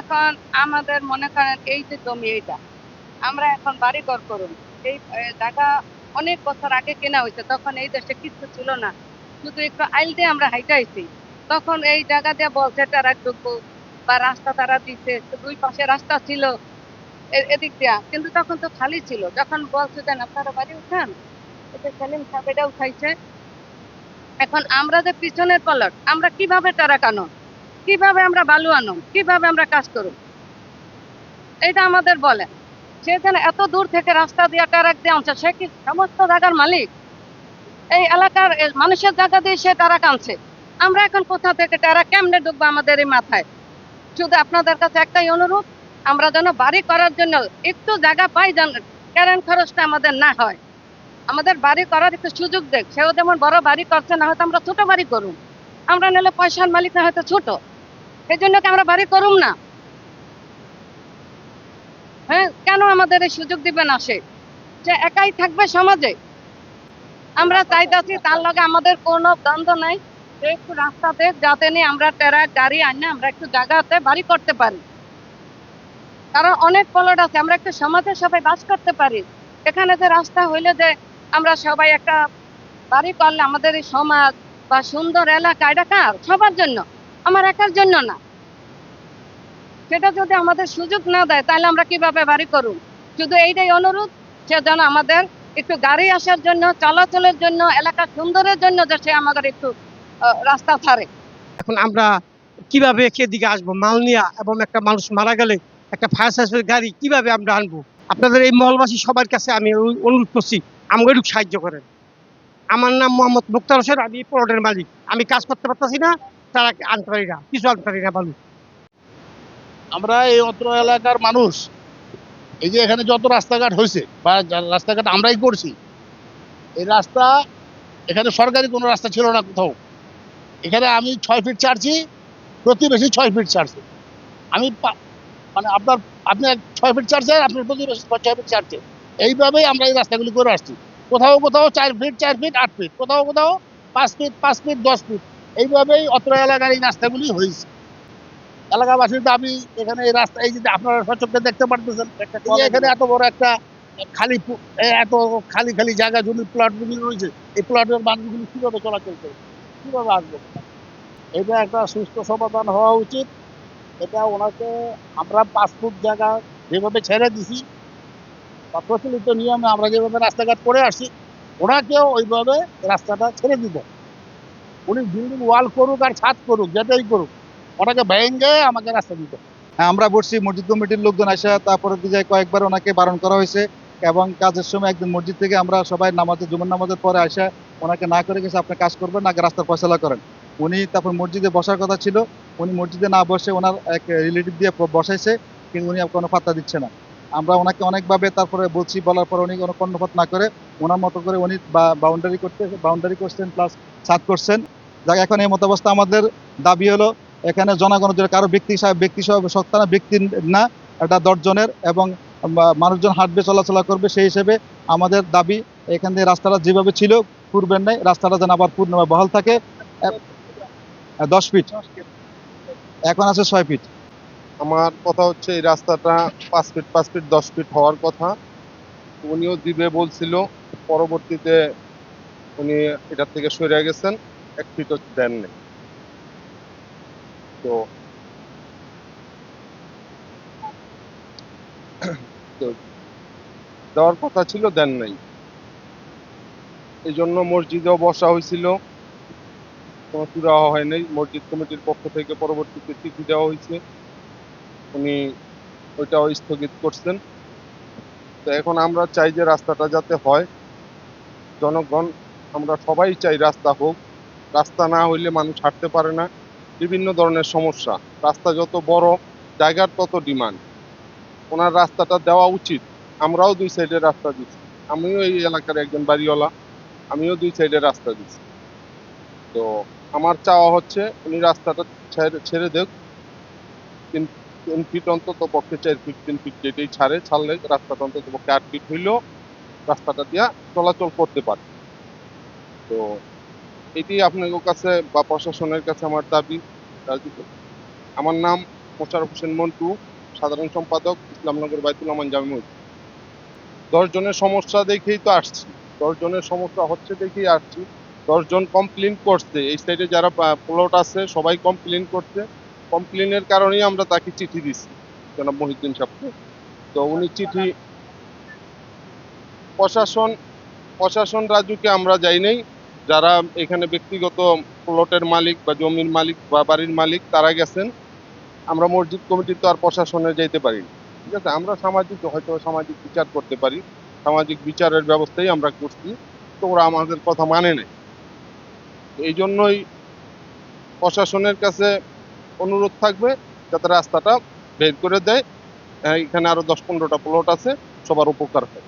এখন আমাদের মনে করেন এই যে জমি এইটা, আমরা এখন বাড়ি ঘর করুন। এই জায়গা অনেক বছর আগে কেনা হয়েছে, তখন এই দেশে কিছু ছিল না। শুধু একটু আইল দিয়ে আমরা হাইটাইছি তখন এই জায়গা দিয়ে বলছে তারা ঢুকবো বা রাস্তা তারা দিচ্ছে তো দুই পাশে রাস্তা ছিল এদিক দিয়া। কিন্তু তখন তো খালি ছিল। যখন বলছে দেন আপনারা বাড়ি উঠান। এটা সেলিম সাহেব এটা উঠাইছে। এখন আমরা যে পিছনের পলট আমরা কীভাবে তারা কানো? কীভাবে আমরা বালু আনো? কীভাবে আমরা কাজ করব? এটা আমাদের বলেন সে যেন এত দূর থেকে রাস্তা দিয়ে টারাক দিয়ে আনছে, সে কি সমস্ত জায়গার মালিক? এই এলাকার মানুষের জায়গা দিয়ে সে টারাক আনছে আমরা এখন কোথা থেকে টারা কেমনে ঢুকবো আমাদের এই মাথায়? শুধু আপনাদের কাছে একটাই অনুরোধ, আমরা যেন বাড়ি করার জন্য একটু জায়গা পাই যেন কারেন্ট খরচটা আমাদের না হয়। আমাদের বাড়ি করার একটু সুযোগ দেখ। সেও যেমন বড় বাড়ি করছে, না হয়তো আমরা ছোট বাড়ি করুন আমরা নিলে পয়সার মালিক না হয়তো ছোট। এই জন্য কি আমরা বাড়ি করুম না? হ্যাঁ কেন আমাদের এই সুযোগ দিবে না সে? যে একাই থাকবে সমাজে। আমরা চাইতাছি তার লগে আমাদের কোনো দ্বন্দ্ব নাই। একটু রাস্তা দেখ যাতে নিয়ে আমরা টেরা গাড়ি আনে আমরা একটু জায়গাতে বাড়ি করতে পারি। কারণ অনেক পলট আছে আমরা একটু সমাজে সবাই বাস করতে পারি। এখানে যে রাস্তা হইলে যে আমরা সবাই একটা বাড়ি করলে আমাদের এই সমাজ বা সুন্দর এলাকা, এটা কার? সবার জন্য, আমার একার জন্য না। সেটা যদি আমাদের সুযোগ না দেয়, তাহলে আমরা কীভাবে বাড়ি করুন? শুধু এইটাই অনুরোধ সে যেন আমাদের একটু গাড়ি আসার জন্য, চলাচলের জন্য, এলাকা সুন্দরের জন্য যে সে আমাদের একটু রাস্তা ছাড়ে এখন আমরা কীভাবে দিকে আসব? মাল নিয়ে এবং একটা মানুষ মারা গেলে একটা ফায়ার সার্ভিসের গাড়ি কীভাবে আমরা আনব? আপনাদের এই মহলবাসী সবার কাছে আমি অনুরোধ করছি, আমাকে একটু সাহায্য করেন। আমার নাম মোহাম্মদ মুক্তার হোসেন, আমি প্লটের মালিক। আমি কাজ করতে পারতেছি না, তারা আনতে পারি না, কিছু আনতে পারি না বালু আমরা এই অত্র এলাকার মানুষ, এই যে এখানে যত রাস্তাঘাট হয়েছে, বা রাস্তাঘাট আমরাই করছি, এই রাস্তা, এখানে সরকারি কোনো রাস্তা ছিল না কোথাও। এখানে আমি ছয় ফিট চারছি প্রতিবেশী ছয় ফিট চারছে আমি মানে আপনার আপনি ছয় ফিট চারছেন আপনার প্রতিবেশী ছয় ফিট চারছে এইভাবেই আমরা এই রাস্তাগুলি করে আসছি। কোথাও কোথাও চার ফিট চার ফিট আট ফিট কোথাও কোথাও পাঁচ ফিট পাঁচ ফিট দশ ফিট এইভাবেই অত্র এলাকার এই রাস্তাগুলি হয়েছে। এলাকাবাসীর দাবি এখানে এই রাস্তা এই যে আপনারা সচক্ষে দেখতে পারতেছেন এখানে এত বড় একটা খালি এত খালি খালি জায়গা জমি প্লটগুলি রয়েছে এই প্লটের মানুষগুলি কীভাবে চলাচল করবে? কীভাবে আসবে? এটা একটা সুস্থ সমাধান হওয়া উচিত। এটা ওনাকে আমরা পাঁচ ফুট জায়গা যেভাবে ছেড়ে দিছি বা প্রচলিত নিয়মে আমরা যেভাবে রাস্তাঘাট করে আসি ওনাকেও ওইভাবে রাস্তাটা ছেড়ে দিব। উনি বিল্ডিং ওয়াল করুক আর ছাদ করুক যেটাই করুক ওনাকে ভেঙে আমাকে রাস্তা দিতে হ্যাঁ, আমরা বসছি মসজিদ কমিটির লোকজন আসা তারপরে দিয়ে কয়েকবার ওনাকে বারণ করা হয়েছে এবং কাজের সময় একদিন মসজিদ থেকে আমরা সবাই নামাজে জুমার নামাজের পরে আসা ওনাকে না করে গেছে আপনি কাজ করবেন না রাস্তার ফয়সলা করেন। উনি তারপর মসজিদে বসার কথা ছিল উনি মসজিদে না বসে ওনার এক রিলেটিভ দিয়ে বসাইছে কিন্তু উনি কোনো পাত্তা দিচ্ছে না। আমরা ওনাকে অনেকভাবে তারপরে বলছি, বলার পর উনি কোনো কর্ণপাত না করে ওনার মতো করে উনি বাউন্ডারি করতে বাউন্ডারি করছেন প্লাস ছাদ করছেন। যাক, এখন এই মতাবস্থা আমাদের। দাবি হলো, এখানে জনগণের জন্য কারও ব্যক্তি ব্যক্তি সহ সত্তা না, ব্যক্তি না, এটা দশজনের এবং মানুষজন হাঁটবে, চলাচলা করবে, সেই হিসেবে আমাদের দাবি এখান থেকে রাস্তাটা যেভাবে ছিল, পূর্বের নেই রাস্তাটা যেন আবার পূর্ণ বহাল থাকে। দশ ফিট এখন আছে ছয় ফিট আমার কথা হচ্ছে, এই রাস্তাটা পাঁচ ফিট পাঁচ ফিট দশ ফিট হওয়ার কথা। উনিও দিবে বলছিল, পরবর্তীতে উনি এটার থেকে সরে গেছেন, এক ফিটও দেননি। তো দেওয়ার কথা ছিল, দেন নাই। এই জন্য মসজিদেও বসা হয়েছিল। কোনো চূড়া হয় নাই। মসজিদ কমিটির পক্ষ থেকে পরবর্তীতে চিঠি দেওয়া হয়েছে। উনি ওইটাও স্থগিত করছেন। তো এখন আমরা চাই যে রাস্তাটা যাতে হয়। জনগণ, আমরা সবাই চাই রাস্তা হোক। রাস্তা না হইলে মানুষ হাঁটতে পারে না। বিভিন্ন ধরনের সমস্যা। রাস্তা যত বড়, জায়গার তত ডিমান্ড। ওনার রাস্তাটা দেওয়া উচিত। আমরাও দুই সাইডে রাস্তা দিচ্ছি আমিও এই এলাকার একজন বাড়িওয়ালা। আমিও দুই সাইডে রাস্তা দিচ্ছি তো আমার চাওয়া হচ্ছে উনি রাস্তাটা ছেড়ে দেখ তিন তিন ফিট অন্তত পক্ষে চার ফিট তিন ফিট যেটাই ছাড়ে, ছাড়লে রাস্তাটা অন্তত পক্ষে আট ফিট হইলেও রাস্তাটা দিয়া চলাচল করতে পারে। তো এটি আপনাদের কাছে বা প্রশাসনের কাছে আমার দাবি। আমার নাম মোশারফ হোসেন মন্টু, সাধারণ সম্পাদক ইসলামনগর বাইতুল আমান জামি মসজিদ। দশ জনের সমস্যা দেখেই তো আসছি। দশ জনের সমস্যা হচ্ছে দেখেই আসছি। দশজন কমপ্লেন করছে। এই সাইডে যারা প্লট আছে, সবাই কমপ্লেন করছে। কমপ্লেনের কারণেই আমরা তাকে চিঠি দিছি, জনাব মহিউদ্দিন সাহেবকে। তো উনি চিঠি প্রশাসন প্রশাসন রাজুকে আমরা যাই নাই। যারা এখানে ব্যক্তিগত প্লটের মালিক বা জমির মালিক বা বাড়ির মালিক, তারা গেছেন। আমরা মসজিদ কমিটি তো আর প্রশাসনে যাইতে পারি। ঠিক আছে, আমরা সামাজিক, হয়তো সামাজিক বিচার করতে পারি। সামাজিক বিচারের ব্যবস্থাই আমরা করছি। তো ওরা আমাদের কথা মানে নাই। এই জন্যই প্রশাসনের কাছে অনুরোধ থাকবে যাতে রাস্তাটা বের করে দেয়। এখানে আরও দশ পনেরোটা প্লট আছে, সবার উপকার হয়।